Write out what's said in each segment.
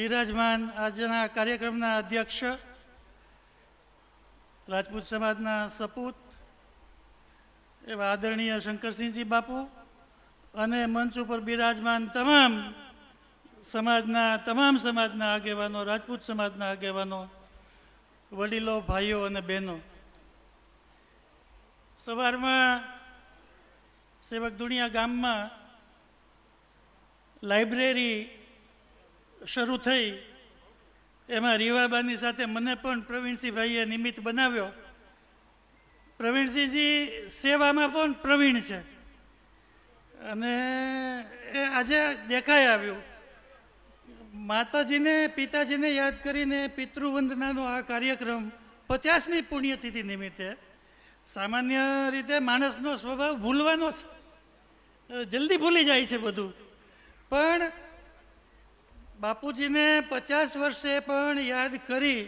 બિરાજમાન આજના કાર્યક્રમના અધ્યક્ષ, રાજપૂત સમાજના સપૂત એવા આદરણીય શંકરસિંહજી બાપુ અને મંચ ઉપર બિરાજમાન તમામ સમાજના તમામ સમાજના આગેવાનો, રાજપૂત સમાજના આગેવાનો, વડીલો, ભાઈઓ અને બહેનો. સવારમાં સેવક દુનિયા ગામમાં લાઇબ્રેરી શરૂ થઈ. એમાં રીવાબાની સાથે મને પણ પ્રવીણસિંહભાઈએ નિમિત્ત બનાવ્યો. પ્રવીણસિંહજી સેવામાં પણ પ્રવીણ છે. અને એ આજે દેખાઈ આવ્યું. માતાજીને, પિતાજીને યાદ કરીને પિતૃવંદનાનો આ કાર્યક્રમ પચાસમી પુણ્યતિથિ નિમિત્તે સામાન્ય રીતે માણસનો સ્વભાવ ભૂલવાનો છે. જલ્દી ભૂલી જાય છે બધું. પણ બાપુજીને પચાસ વર્ષે પણ યાદ કરી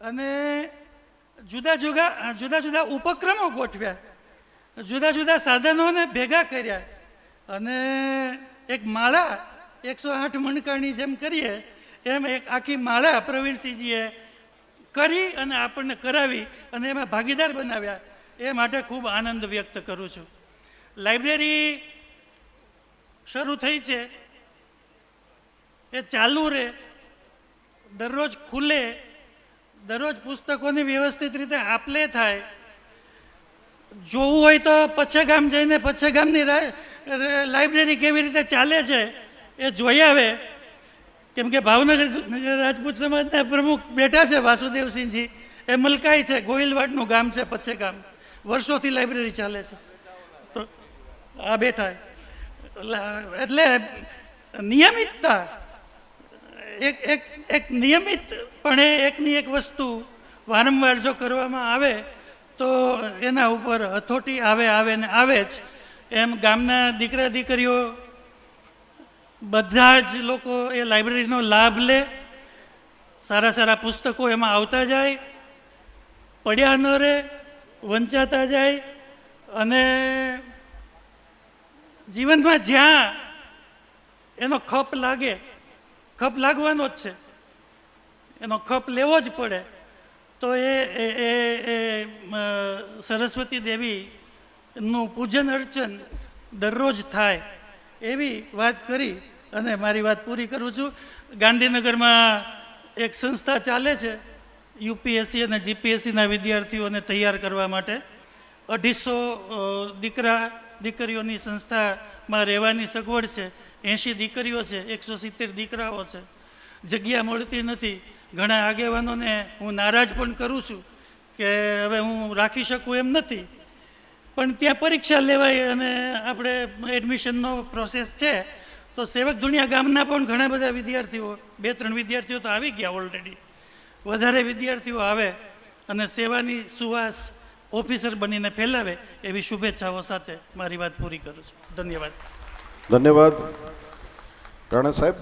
અને જુદા જુદા જુદા જુદા ઉપક્રમો ગોઠવ્યા. જુદા જુદા સાધનોને ભેગા કર્યા અને એક માળા એકસો આઠ મણકાની જેમ કરીએ, એમ એક આખી માળા પ્રવીણસિંહજીએ કરી અને આપણને કરાવી અને એમાં ભાગીદાર બનાવ્યા. એ માટે ખૂબ આનંદ વ્યક્ત કરું છું. લાઇબ્રેરી શરૂ થઈ છે. એ ચાલુ રહે દરરોજ ખુલે. દરરોજ પુસ્તકોની વ્યવસ્થિત રીતે આપલે થાય. જોવું હોય તો પચ્છેગામ જઈને પચ્છેગામની લાઇબ્રેરી કેવી રીતે ચાલે છે એ જોઈ આવે. કેમ કે ભાવનગર રાજપૂત સમાજના પ્રમુખ બેઠા છે વાસુદેવસિંહજી એ મલકાઈ છે, ગોહિલવાડનું ગામ છે પચ્છેગામ વર્ષોથી લાઇબ્રેરી ચાલે છે. તો આ બેઠા. એટલે નિયમિતતા એક એક એક નિયમિતપણે એકની એક વસ્તુ વારંવાર જો કરવામાં આવે, તો એના ઉપર હથોટી આવે આવે ને આવે જ. એમ ગામના દીકરા દીકરીઓ બધા જ લોકો એ લાઇબ્રેરીનો લાભ લે. સારા સારા પુસ્તકો એમાં આવતા જાય, પડ્યા ન રહે, વંચાતા જાય અને જીવનમાં જ્યાં એનો ખપ લાગે ખપ લાગવાનો જ છે. એનો ખપ લેવો જ પડે. તો એ એ સરસ્વતી દેવીનું પૂજન અર્ચન દરરોજ થાય એવી વાત કરી અને મારી વાત પૂરી કરું છું. ગાંધીનગરમાં એક સંસ્થા ચાલે છે, યુપીએસસી અને જીપીએસસીના વિદ્યાર્થીઓને તૈયાર કરવા માટે. અઢીસો દીકરા, દીકરીઓની સંસ્થામાં રહેવાની સગવડ છે. એંશી દીકરીઓ છે, એકસો સિત્તેર દીકરાઓ છે. જગ્યા મળતી નથી. ઘણા આગેવાનોને હું નારાજ પણ કરું છું કે હવે હું રાખી શકું એમ નથી. પણ ત્યાં પરીક્ષા લેવાય અને આપણે એડમિશનનો પ્રોસેસ છે, તો સેવક દુનિયા ગામના પણ ઘણા બધા વિદ્યાર્થીઓ, બે ત્રણ વિદ્યાર્થીઓ તો આવી ગયા ઓલરેડી વધારે વિદ્યાર્થીઓ આવે અને સેવાની સુવાસ ઓફિસર બનીને ફેલાવે એવી શુભેચ્છાઓ સાથે મારી વાત પૂરી કરું છું. ધન્યવાદ. ધન્યવાદ. રાણા સાહેબ.